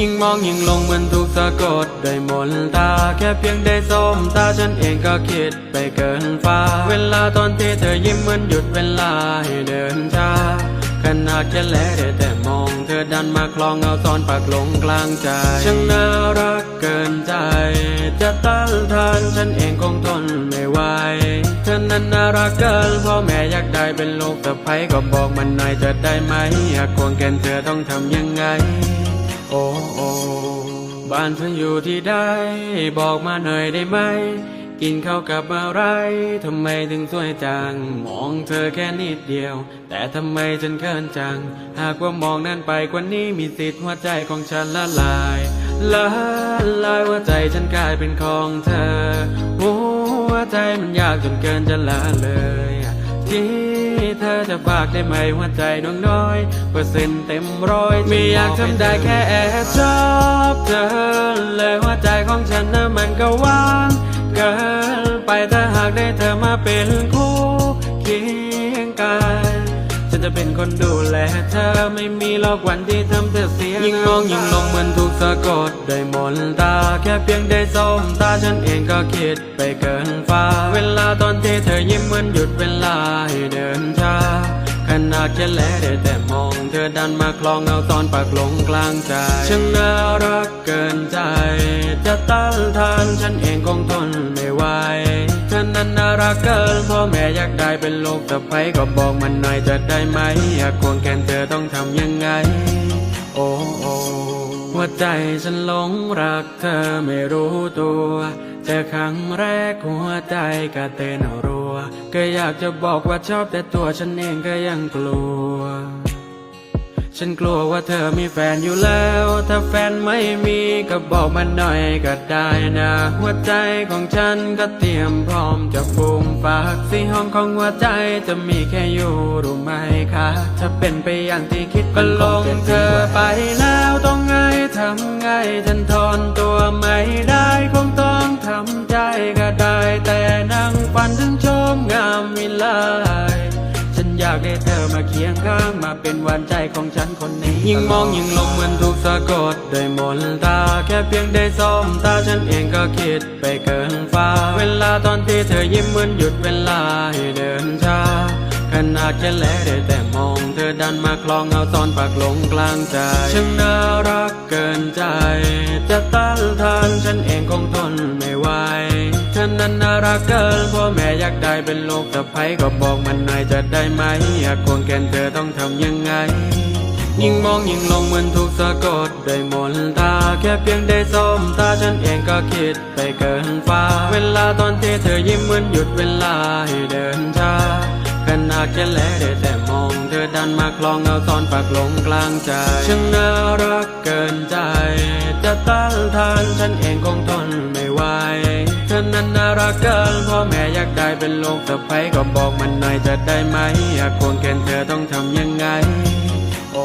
ยิ่งมองยิ่งลงเหมือนถูกสะกดด้วยมนตา แค่เพียงได้สมตาฉันเองก็คิดไปเกินฟ้า เวลาตอนที่เธอยิ้มเหมือนหยุดเวลาให้เดินช้าขนาดแค่แลได้แต่มอง เธอดันมาคลองเอาซ้อนปากลงกลางใจช่างน่ารักเกินใจ จะต้านทานฉันเองคงทนไม่ไหวเธอนั้นน่ารักเกินพ่อแม่อยากได้เป็นลูกสะใภ้ก็บอกมันหน่อยจะได้ไหมอยากควงแกนเธอต้องทำยังไง โอ้โอบ้านเธออยู่ที่ใดบอกมาหน่อยได้ไหม กินข้าวกับอะไรทำไมถึงสวยจัง มองเธอแค่นิดเดียว แต่ทำไมฉันเขินจัง หากว่ามองนั้นไปกว่านี้มีสิทธิ์หัวใจของฉันละลายละลายหัวใจฉันกลายเป็นของเธอหัวใจมันยากจนเกินจะละเลยที่ เธอจะฝากได้ไหมหัวใจน้องน้อย เปอร์เซ็นต์เต็มร้อยไม่อยากทำได้แค่แอบชอบเธอ เลยหัวใจของฉันนะมันก็ว่างเกินไปถ้าหากได้เธอมาเป็นคู่เคียงกายฉัน จะเป็นคนดูแลเธอไม่มีหรอกวันที่ทำเธอเสีย ยิ่งมองยิ่งลงเหมือนถูกสะกดด้วยมนตา แค่เพียงได้สมตาฉันเองก็คิดไปเกินฟ้า เวลาตอนที่เธอยิ้มเหมือนหยุดเวลาให้เดินช้าขนาดแค่แลได้แต่มอง เธอดันมาคลองเอาตอนปากลงกลางใจช่างน่ารักเกินใจ จะต้านทานฉันเอง รักเกินพ่อแม่อยากได้เป็นลูกสะใภ้ก็บอกมันหน่อยจะได้ไหมอยากควงแขนเธอต้องทำยังไง โอ้โอ้หัวใจฉันหลงรักเธอไม่รู้ตัวเจอครั้งแรกหัวใจก็เต้นรัว ก็อยากจะบอกว่าชอบแต่ตัวฉันเองก็ยังกลัว ฉันกลัวว่าเธอมีแฟนอยู่แล้ว ถ้าแฟนไม่มีก็บอกมาหน่อยก็ได้นะ หัวใจของฉันก็เตรียมพร้อมจะฟูมฝากสีห้องของหัวใจจะมีแค่อยู่รู้ไหมคะถ้าเป็นไปอย่างที่คิดก็ลงเธอไปแล้วต้องไงทำไงฉันทนตัวากได้เธอมาเคียงข้างมาเป็นหวานใจของฉันคนนี้ ยิ่งมองยิ่งลงเหมือนถูกสะกดด้วยมนตาแค่เพียงได้สมตาฉันเองก็คิดไปเกินฟ้า เวลาตอนที่เธอยิ้มเหมือนหยุดเวลาให้เดินช้าขนาดแค่แลได้แต่มอง เธอดันมาคลองเอาตอนปากลงกลางใจช่างน่ารักเกินใจ จะต้านทานฉันเองันน่ารักเกินพ่อแม่อยากได้เป็นลูกสะใภ้ก็บอกมันหน่อยจะได้ไหมอยากควงแกนเธอต้องทำยังไง ยิ่งมองยิ่งลงเหมือนถูกสะกดด้วยมนตาแค่เพียงได้สมตาฉันเองก็คิดไปเกินฟ้า เวลาตอนที่เธอยิ้มเหมือนหยุดเวลาให้เดินช้าขนาดแค่แลได้แต่มอง เธอดันมาคลองเอาตอนปากลงกลางใจช่างน่ารักเกินใจ จะต้านทานฉันเองคง นั้นน่ารักเกินพ่อแม่อยากได้เป็นลูกสะใภ้ก็บอกมันหน่อยจะได้ไหมอยากควงแขนเธอต้องทำยังไง โอ้